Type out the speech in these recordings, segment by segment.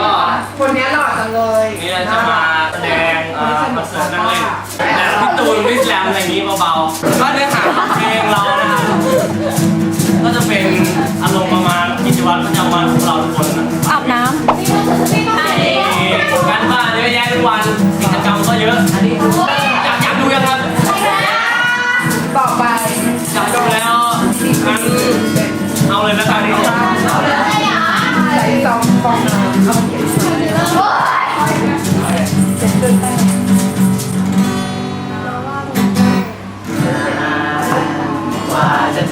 ก็คนนี้หล่อจังเลยนี่เราจะมาแสดงคอนเสิร์ตนั่งเล่นแบบพี่ตูนวิสแลมอะไรนี้เบาๆก็เนื้อหาเพลงเรานะครับก็จะเป็นอารมณ์ประมาณกิจวัตรประจำวันของเราทุกคนอาบน้ำการบ้านเยอะแยะทุกวันกิจกรรมก็เยอะอยากอยดูยังครับต่อไป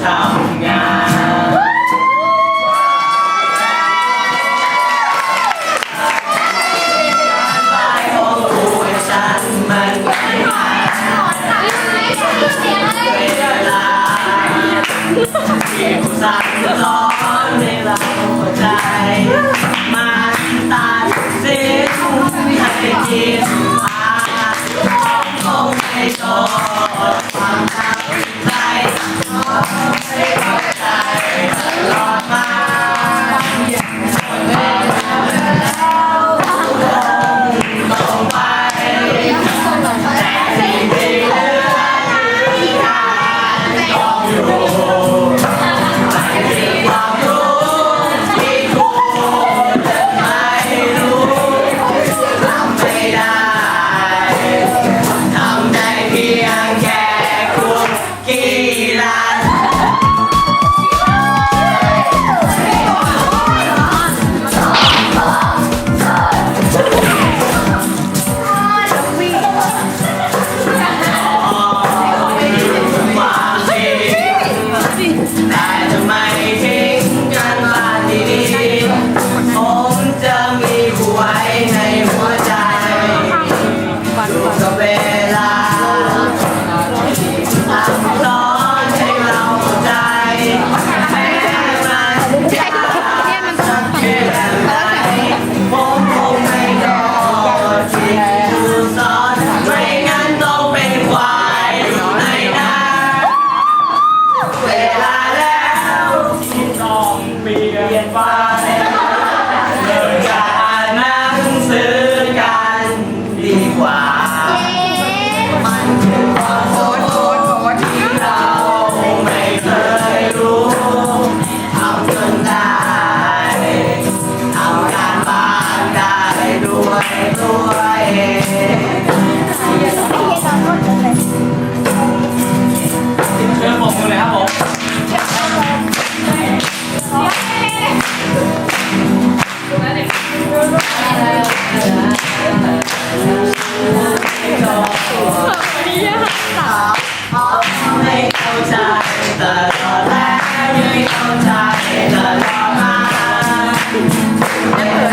ทำงานกาของตัวฉันมันไม่มาเป็เวลาเกี่ยวดร้อนในเราหัวใจ มันตัดสินให้กินอาคงไม่จบ vela. Thank you.